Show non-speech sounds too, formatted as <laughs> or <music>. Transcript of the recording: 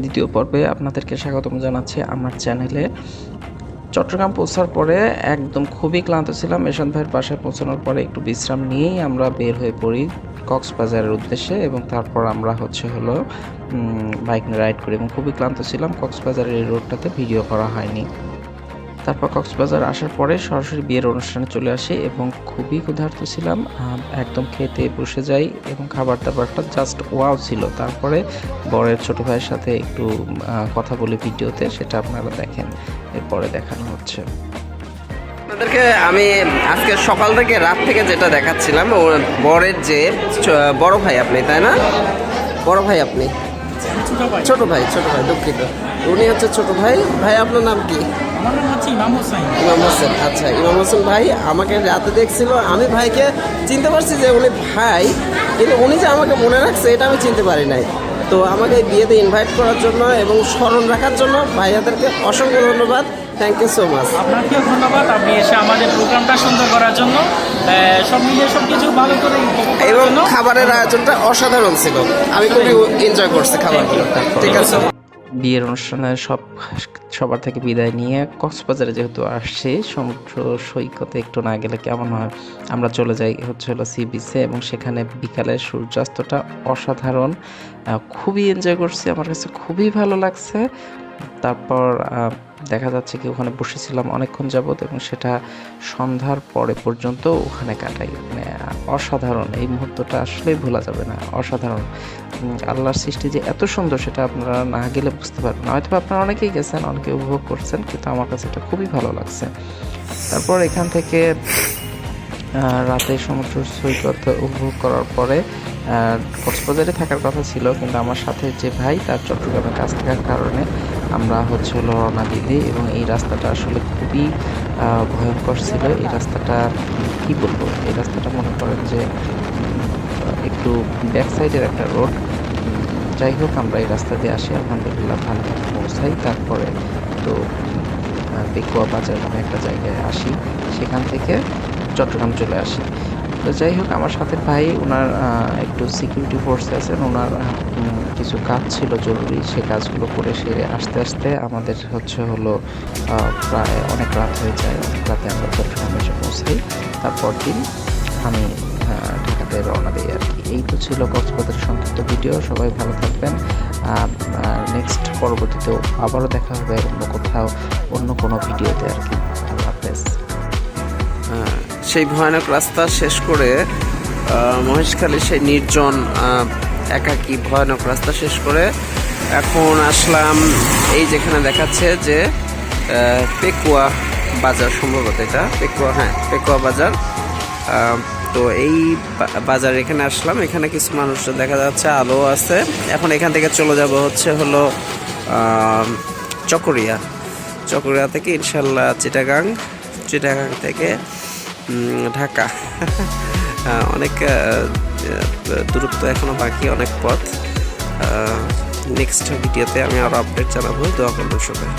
দ্বিতীয় পর্বে আপনাদেরকে স্বাগতম জানাচ্ছি আমার চ্যানেলে। চট্টগ্রাম পৌঁছার পরে একদম খুবই ক্লান্ত ছিলাম। এশান ভাইয়ের পাশে পৌঁছানোর পরে একটু বিশ্রাম নিয়েই আমরা বের হয়ে পড়ি কক্সবাজারের উদ্দেশ্যে এবং তারপর আমরা হচ্ছে হলো বাইক নিয়ে রাইড করি এবং খুবই ক্লান্ত ছিলাম। কক্সবাজারের এই রোডটাতে ভিডিও করা হয়নি। তারপর কক্সবাজার আসার পরে সরাসরি বিয়ের অনুষ্ঠানে চলে আসি এবং খুবই ক্ষুধার্ত ছিলাম। একদম খেতে বসে যাই এবং খাবার দাবারটা জাস্ট ওয়াও ছিল। তারপরে বরের ছোট ভাইয়ের সাথে একটু কথা বলি ভিডিওতে সেটা আপনারা দেখেন। এরপরে দেখানো হচ্ছে। আপনাদেরকে আমি আজকে সকাল থেকে রাত থেকে যেটা দেখাচ্ছিলাম ও বরের যে বড় ভাই আপনি তাই না? বড় ভাই আপনি? ছোট ভাই ছোট ভাই দুঃখিত। উনি হচ্ছে ছোট ভাই। ভাই আপনার নাম কি? আমার নাম হচ্ছে ইমাম হোসেন। আচ্ছা ইমাম হোসেন ভাই আমাকে রাতে দেখছিল আমি ভাইকে চিনতে পারছি যে উনি ভাই কিন্তু উনি যে আমাকে মনে রাখছে এটা আমি চিনতে পারি নাই। তো আমাকে বিয়েতে ইনভাইট করার জন্য এবং স্মরণ রাখার জন্য ভাইয়াদেরকে অসংখ্য ধন্যবাদ। থ্যাংক ইউ সো মাচ আপনাকেও ধন্যবাদ আপনি এসে আমাদের প্রোগ্রামটা সুন্দর করার জন্য সব মিলিয়ে সব কিছু ভালো করে এবং জন্য। খাবারের আয়োজনটা অসাধারণ ছিল। আমি খুবই এনজয় করছি খাবারগুলো। ঠিক আছে। বিয়ের অনুষ্ঠানে সব সবার থেকে বিদায় নিয়ে কক্সবাজারে যেহেতু আসছি, সমুদ্র সৈকতে একটু না গেলে কেমন হয়? আমরা চলে যাই হচ্ছে হলো সি বিচে এবং সেখানে বিকালের সূর্যাস্তটা অসাধারণ। খুবই এনজয় করছি, আমার কাছে খুবই ভালো লাগছে। তারপর দেখা যাচ্ছে কি ওখানে বসেছিলাম অনেকক্ষণ যাবত এবং সেটা সন্ধ্যার পরে পর্যন্ত ওখানে কাটাই। মানে অসাধারণ, এই মুহূর্তটা আসলেই ভোলা যাবে না, অসাধারণ। আল্লাহর সৃষ্টি যে এত সুন্দর সেটা আপনারা না গেলে বুঝতে পারবেন না। হয়তো আপনারা অনেকেই গেছেন, অনেকে উপভোগ করছেন, কিন্তু আমার কাছে এটা খুবই ভালো লাগছে। তারপর এখান থেকে রাতে সমুদ্র সৈকত উপভোগ করার পরে কক্সবাজারে থাকার কথা ছিল, কিন্তু আমার সাথে যে ভাই, তার চট্টগ্রামে কাজ থাকার কারণে আমরা হচ্ছে হলো রওনা দিদি এবং এই রাস্তাটা আসলে খুবই ভয়ঙ্কর ছিল। এই রাস্তাটা, কি বলব? এই রাস্তাটা মনে করেন যে একটু ব্যাক সাইডের একটা রোড যাই হোক, আমরা এই রাস্তা দিয়ে আসি, আলহামদুলিল্লাহ ভালো পৌঁছাই। তারপরে তো পেকুয়া বাজার নামে একটা জায়গায় আসি। সেখান থেকে চট্টগ্রাম চলে আসি। তো যাই হোক, আমার সাথে ভাই ওনার একটু সিকিউরিটি ফোর্সে আছেন। ওনার কিছু কাজ ছিল জরুরি, সে কাজগুলো করে সেরে আসতে আসতে আমাদের হচ্ছে হলো প্রায় অনেক রাত হয়ে যায়। অনেক রাতে আমরা চট্টগ্রামে এসে পৌঁছাই। তারপর দিন আমি ঢাকাতে রওনা এই তো ছিল কক্সবাজারের সংক্ষিপ্ত ভিডিও। সবাই ভালো থাকবেন। নেক্সট পরবর্তীতেও আবারও দেখা হবে অন্য কোথাও, অন্য কোনো ভিডিওতে আর কি। হাফেজ। সেই ভয়ানক রাস্তা শেষ করে মহেশখালী সেই নির্জন একাকী ভয়ানক রাস্তা শেষ করে এখন আসলাম এই যেখানে দেখাচ্ছে যে পেকুয়া বাজার সম্ভবত এটা। পেকুয়া হ্যাঁ পেকুয়া বাজার। তো এই বাজার এখানে আসলাম। এখানে কিছু মানুষ দেখা যাচ্ছে, আলো আছে। এখন এখান থেকে চলে যাব হচ্ছে হলো চকরিয়া। চকরিয়া থেকে ইনশাল্লাহ চিটাগাং চিটাগাং থেকে ঢাকা। <laughs> অনেক দূরত্ব এখনও বাকি, অনেক পথ। নেক্সট ভিডিওতে আমি আরও আপডেট জানাব। দোয়া করবেন সবাই।